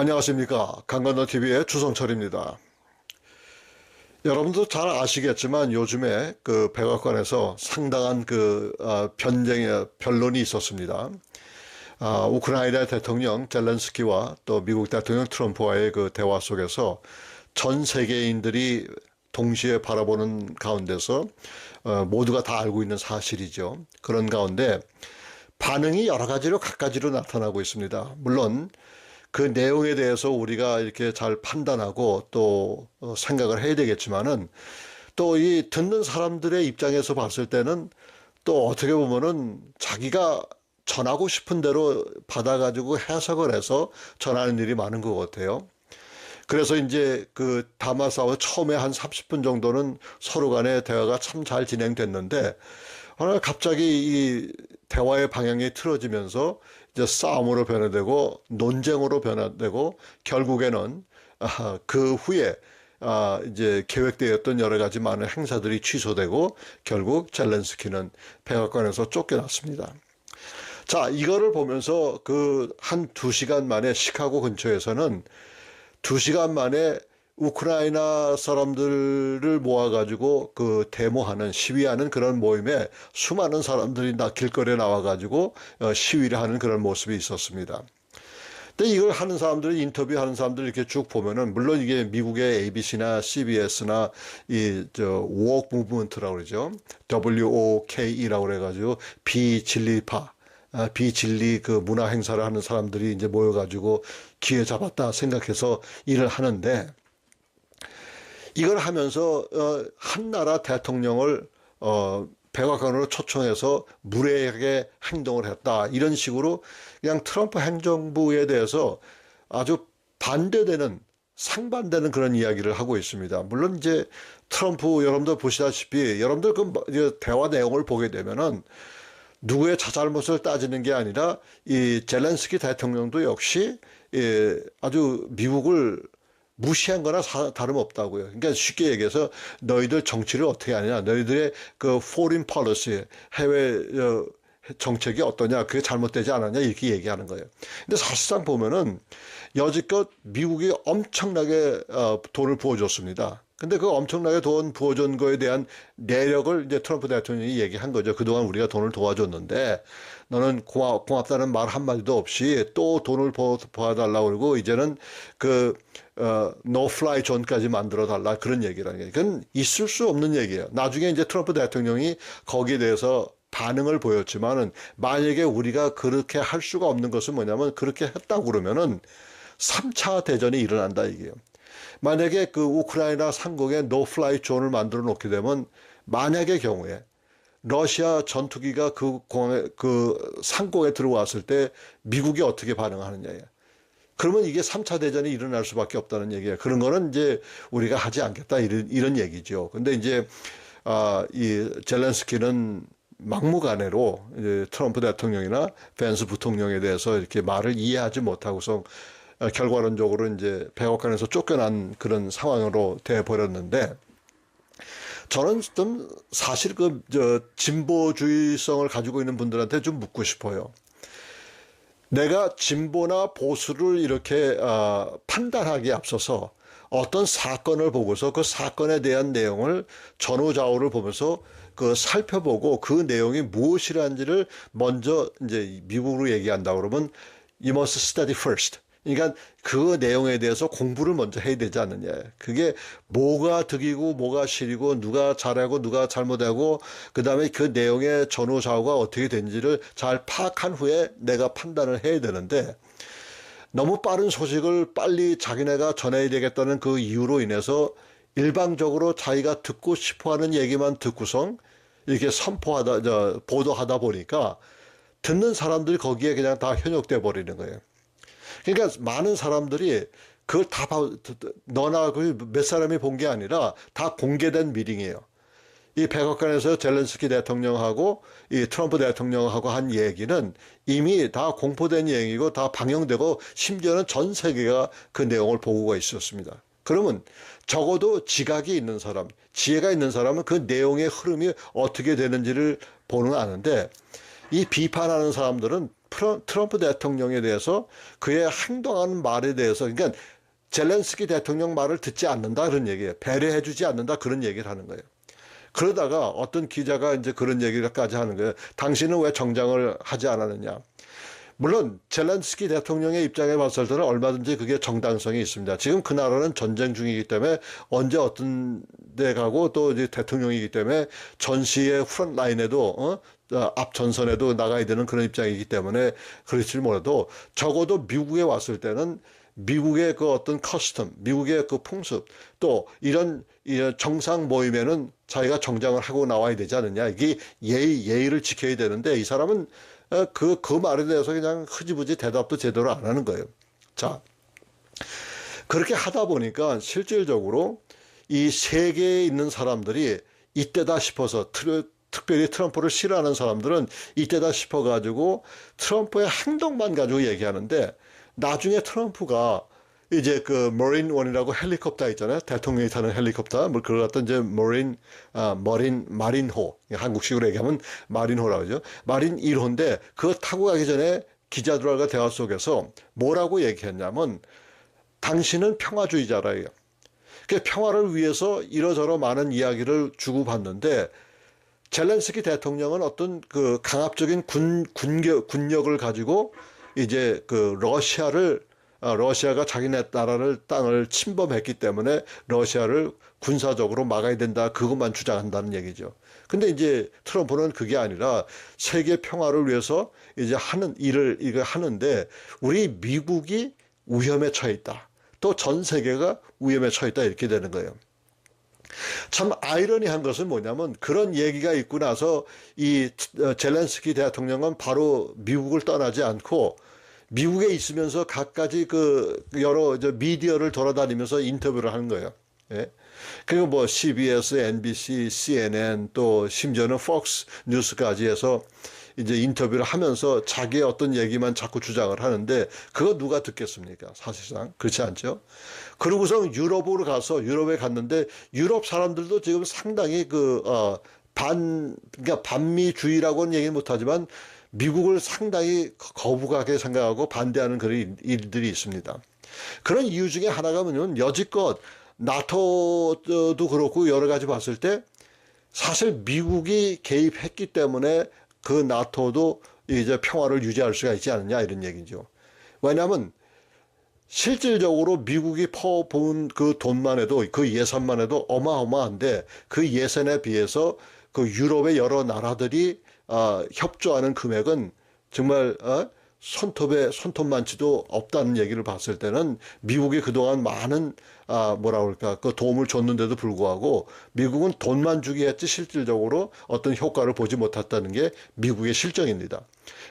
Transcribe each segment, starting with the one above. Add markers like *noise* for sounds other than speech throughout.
안녕하십니까. 강건너 TV의 주성철입니다. 여러분도 잘 아시겠지만 요즘에 그 백악관에서 상당한 그 아, 변쟁의 변론이 있었습니다. 아, 우크라이나 대통령 젤렌스키와 또 미국 대통령 트럼프와의 그 대화 속에서 전 세계인들이 동시에 바라보는 가운데서 어, 모두가 다 알고 있는 사실이죠. 그런 가운데 반응이 여러 가지로 각가지로 나타나고 있습니다. 물론 그 내용에 대해서 우리가 이렇게 잘 판단하고 또 어, 생각을 해야 되겠지만은 또 이 듣는 사람들의 입장에서 봤을 때는 또 어떻게 보면은 자기가 전하고 싶은 대로 받아가지고 해석을 해서 전하는 일이 많은 것 같아요. 그래서 이제 그 싸워 처음에 한 30분 정도는 서로 간의 대화가 참 잘 진행됐는데 어느 날 갑자기 이 대화의 방향이 틀어지면서 이제 싸움으로 변화되고 논쟁으로 변화되고 결국에는 아, 그 후에 아, 이제 계획되었던 여러 가지 많은 행사들이 취소되고 결국 젤렌스키는 백악관에서 쫓겨났습니다. 자, 이거를 보면서 그 한 두 시간 만에 시카고 근처에서는 두 시간 만에 우크라이나 사람들을 모아가지고 그 데모하는 시위하는 그런 모임에 수많은 사람들이 나 길거리에 나와가지고 어, 시위를 하는 그런 모습이 있었습니다. 근데 이걸 하는 사람들 인터뷰하는 사람들 이렇게 쭉 보면은 물론 이게 미국의 ABC나 CBS나 이저 워크 무브먼트라고 그러죠. WOKE라고 그래가지고 비진리파 아, 비진리 그 문화 행사를 하는 사람들이 이제 모여가지고 기회 잡았다 생각해서 일을 하는데 이걸 하면서 어, 한 나라 대통령을 어, 백악관으로 초청해서 무례하게 행동을 했다 이런 식으로 그냥 트럼프 행정부에 대해서 아주 반대되는 상반되는 그런 이야기를 하고 있습니다. 물론 이제 트럼프 여러분들 보시다시피 여러분들 그 대화 내용을 보게 되면은 누구의 자잘못을 따지는 게 아니라 이 젤렌스키 대통령도 역시 예, 아주 미국을 무시한 거나 다름없다고요. 그러니까 쉽게 얘기해서 너희들 정치를 어떻게 하느냐. 너희들의 그 foreign policy, 해외 어, 정책이 어떠냐. 그게 잘못되지 않았냐. 이렇게 얘기하는 거예요. 근데 사실상 보면은 여지껏 미국이 엄청나게 어, 돈을 부어줬습니다. 근데 그 엄청나게 돈 부어준 거에 대한 내력을 이제 트럼프 대통령이 얘기한 거죠. 그동안 우리가 돈을 도와줬는데 너는 고맙, 고맙다는 말 한마디도 없이 또 돈을 보아달라고 그러고 이제는 그, 어, fly 존까지 만들어 달라 그런 얘기라는 게. 그건 있을 수 없는 얘기예요. 나중에 이제 트럼프 대통령이 거기에 대해서 반응을 보였지만은 만약에 우리가 그렇게 할 수가 없는 것은 뭐냐면 그렇게 했다고 그러면은 3차 대전이 일어난다 이게요. 만약에 그 우크라이나 상공에 노플라이 존을 만들어 놓게 되면 만약의 경우에 러시아 전투기가 그 공항에 그 상공에 들어왔을 때 미국이 어떻게 반응하느냐예요. 그러면 이게 3차 대전이 일어날 수밖에 없다는 얘기예요. 그런 거는 이제 우리가 하지 않겠다 이런 이런 얘기죠. 근데 이제 아 이 젤렌스키는 막무가내로 이제 트럼프 대통령이나 벤스 부통령에 대해서 이렇게 말을 이해하지 못하고서 어, 결과론적으로 이제 백악관에서 쫓겨난 그런 상황으로 돼 버렸는데 저는 좀 사실 그 저 진보주의성을 가지고 있는 분들한테 좀 묻고 싶어요. 내가 진보나 보수를 이렇게 어, 판단하기에 앞서서 어떤 사건을 보고서 그 사건에 대한 내용을 전후좌우를 보면서 그 살펴보고 그 내용이 무엇이라는지를 먼저 이제 미국으로 얘기한다 그러면 you must study first. 그러니까 그 내용에 대해서 공부를 먼저 해야 되지 않느냐. 그게 뭐가 득이고 뭐가 실이고 누가 잘하고 누가 잘못하고 그다음에 그 내용의 전후좌우가 어떻게 된지를 잘 파악한 후에 내가 판단을 해야 되는데 너무 빠른 소식을 빨리 자기네가 전해야 되겠다는 그 이유로 인해서 일방적으로 자기가 듣고 싶어 하는 얘기만 듣고선 이렇게 선포하다, 저, 보도하다 보니까 듣는 사람들이 거기에 그냥 다 현혹돼 버리는 거예요. 그러니까 많은 사람들이 그걸 다 너나 그 몇 사람이 본 게 아니라 다 공개된 미팅이에요. 이 백악관에서 젤렌스키 대통령하고 이 트럼프 대통령하고 한 얘기는 이미 다 공포된 얘기고 다 방영되고 심지어는 전 세계가 그 내용을 보고가 있었습니다. 그러면 적어도 지각이 있는 사람, 지혜가 있는 사람은 그 내용의 흐름이 어떻게 되는지를 보는 아는데 이 비판하는 사람들은 트럼프 대통령에 대해서 그의 행동하는 말에 대해서 그러니까 젤렌스키 대통령 말을 듣지 않는다 그런 얘기예요. 배려해 주지 않는다 그런 얘기를 하는 거예요. 그러다가 어떤 기자가 이제 그런 얘기까지 하는 거예요. 당신은 왜 정장을 하지 않았느냐. 물론 젤렌스키 대통령의 입장에 봤을 때는 얼마든지 그게 정당성이 있습니다. 지금 그 나라는 전쟁 중이기 때문에 언제 어떤 데 가고 또 이제 대통령이기 때문에 전시의 프런트 라인에도 어? 어, 앞 전선에도 나가야 되는 그런 입장이기 때문에 그렇지 몰라도 적어도 미국에 왔을 때는 미국의 그 어떤 커스텀, 미국의 그 풍습, 또 이런 정상 모임에는 자기가 정장을 하고 나와야 되지 않느냐. 이게 예의, 예의를 지켜야 되는데 이 사람은 어, 그, 그 말에 대해서 그냥 흐지부지 대답도 제대로 안 하는 거예요. 자, 그렇게 하다 보니까 실질적으로 이 세계에 있는 사람들이 이때다 싶어서 트르, 특별히 트럼프를 싫어하는 사람들은 이때다 싶어가지고 트럼프의 행동만 가지고 얘기하는데 나중에 트럼프가 이제 그 머린 원이라고 헬리콥터 있잖아요. 대통령이 타는 헬리콥터. 뭐 그걸 갖다 이제 머린 아 머린 마린호 한국식으로 얘기하면 마린호라고 하죠. 마린 1호인데 그거 타고 가기 전에 기자들과 대화 속에서 뭐라고 얘기했냐면 당신은 평화주의자라요. 그 평화를 위해서 이러저러 많은 이야기를 주고받는데 젤렌스키 대통령은 어떤 그 강압적인 군, 군력, 군력을 가지고 이제 그 러시아를 아, 러시아가 자기네 나라를 땅을 침범했기 때문에 러시아를 군사적으로 막아야 된다 그것만 주장한다는 얘기죠. 근데 이제 트럼프는 그게 아니라 세계 평화를 위해서 이제 하는 일을 이거 하는데 우리 미국이 위험에 처해 있다. 또 전 세계가 위험에 처해 있다 이렇게 되는 거예요. 참 아이러니한 것은 뭐냐면 그런 얘기가 있고 나서 이 어, 젤렌스키 대통령은 바로 미국을 떠나지 않고 미국에 있으면서 갖가지 그 여러 저 미디어를 돌아다니면서 인터뷰를 하는 거예요. 예. 그리고 뭐 CBS, NBC, CNN 또 심지어는 폭스 뉴스까지 해서 이제 인터뷰를 하면서 자기의 어떤 얘기만 자꾸 주장을 하는데 그거 누가 듣겠습니까? 사실상 그렇지 않죠. 그러고서 유럽으로 가서 유럽에 갔는데 유럽 사람들도 지금 상당히 그 어 반 그러니까 반미주의라고는 얘기 못하지만 미국을 상당히 거부하게 생각하고 반대하는 그런 일들이 있습니다. 그런 이유 중에 하나가 뭐냐면 여지껏 나토도 그렇고 여러 가지 봤을 때 사실 미국이 개입했기 때문에 그 나토도 이제 평화를 유지할 수가 있지 않느냐 이런 얘기죠. 왜냐하면 실질적으로 미국이 퍼부은 그 돈만 해도 그 예산만 해도 어마어마한데 그 예산에 비해서 그 유럽의 여러 나라들이 어, 협조하는 금액은 정말 어? 손톱에 손톱만치도 없다는 얘기를 봤을 때는 미국이 그동안 많은 아 뭐라 그럴까 그 도움을 줬는데도 불구하고 미국은 돈만 주기 했지 실질적으로 어떤 효과를 보지 못했다는 게 미국의 실정입니다.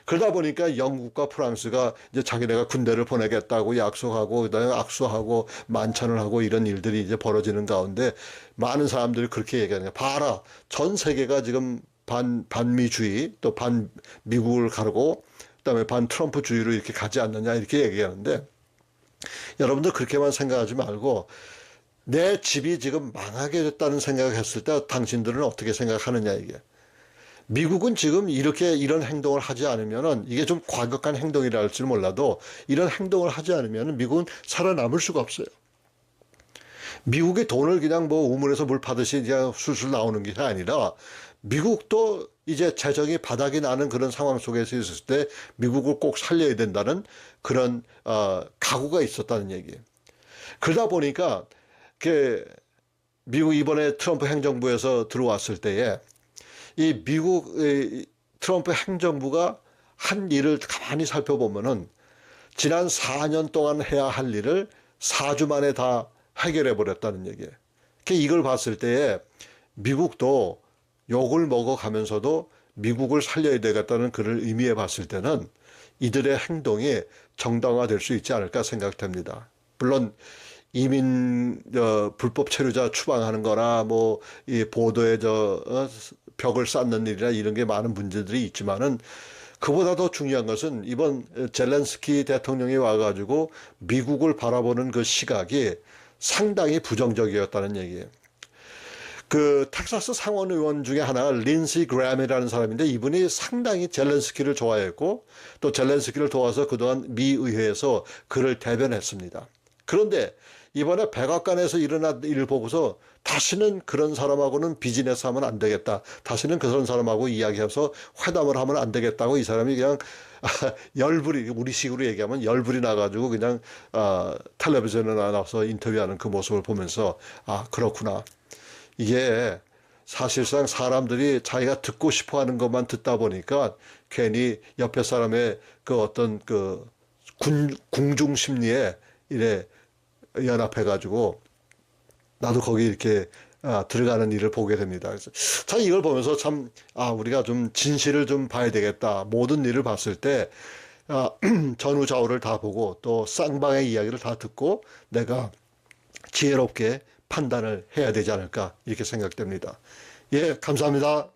그러다 보니까 영국과 프랑스가 이제 자기네가 군대를 보내겠다고 약속하고 그다음에 악수하고 만찬을 하고 이런 일들이 이제 벌어지는 가운데 많은 사람들이 그렇게 얘기하는 거야. 봐라 전 세계가 지금 반 반미주의 또 반 미국을 가르고 그다음에 반 트럼프주의로 이렇게 가지 않느냐 이렇게 얘기하는데 여러분들 그렇게만 생각하지 말고 내 집이 지금 망하게 됐다는 생각을 했을 때 당신들은 어떻게 생각하느냐 이게 미국은 지금 이렇게 이런 행동을 하지 않으면은 이게 좀 과격한 행동이라 할지 몰라도 이런 행동을 하지 않으면은 미국은 살아남을 수가 없어요. 미국의 돈을 그냥 뭐 우물에서 물 파듯이 그냥 술술 나오는 게 아니라 미국도 이제 재정이 바닥이 나는 그런 상황 속에서 있을 때 미국을 꼭 살려야 된다는 그런 어, 각오가 있었다는 얘기예요. 그러다 보니까 그 미국 이번에 트럼프 행정부에서 들어왔을 때에 이 미국 트럼프 행정부가 한 일을 가만히 살펴보면은 지난 4년 동안 해야 할 일을 4주 만에 다 해결해 버렸다는 얘기예요. 이걸 봤을 때에 미국도 욕을 먹어가면서도 미국을 살려야 되겠다는 그를 의미해 봤을 때는 이들의 행동이 정당화될 수 있지 않을까 생각됩니다. 물론 이민 어, 불법 체류자 추방하는 거나 뭐 이 보도에 저 어, 벽을 쌓는 일이나 이런 게 많은 문제들이 있지만은 그보다 더 중요한 것은 이번 젤렌스키 대통령이 와가지고 미국을 바라보는 그 시각이 상당히 부정적이었다는 얘기예요. 그 텍사스 상원 의원 중에 하나 린시 그램이라는 사람인데 이분이 상당히 젤렌스키를 좋아했고 또 젤렌스키를 도와서 그동안 미 의회에서 그를 대변했습니다. 그런데 이번에 백악관에서 일어난 일을 보고서 다시는 그런 사람하고는 비즈니스 하면 안 되겠다. 다시는 그런 사람하고 이야기해서 회담을 하면 안 되겠다고 이 사람이 그냥 *laughs* 열불이 우리 식으로 얘기하면 열불이 나가지고 그냥 아, 텔레비전에 나와서 인터뷰하는 그 모습을 보면서 아 그렇구나. 이게 사실상 사람들이 자기가 듣고 싶어 하는 것만 듣다 보니까 괜히 옆에 사람의 그 어떤 그 군, 궁중 심리에 이래 연합해 가지고 나도 거기 이렇게 아, 들어가는 일을 보게 됩니다. 그래서 참 이걸 보면서 참, 아, 우리가 좀 진실을 좀 봐야 되겠다. 모든 일을 봤을 때, 아, *clears throat* 전후 좌우를 다 보고 또 쌍방의 이야기를 다 듣고 내가 지혜롭게 판단을 해야 되지 않을까 이렇게 생각됩니다. 예, 감사합니다.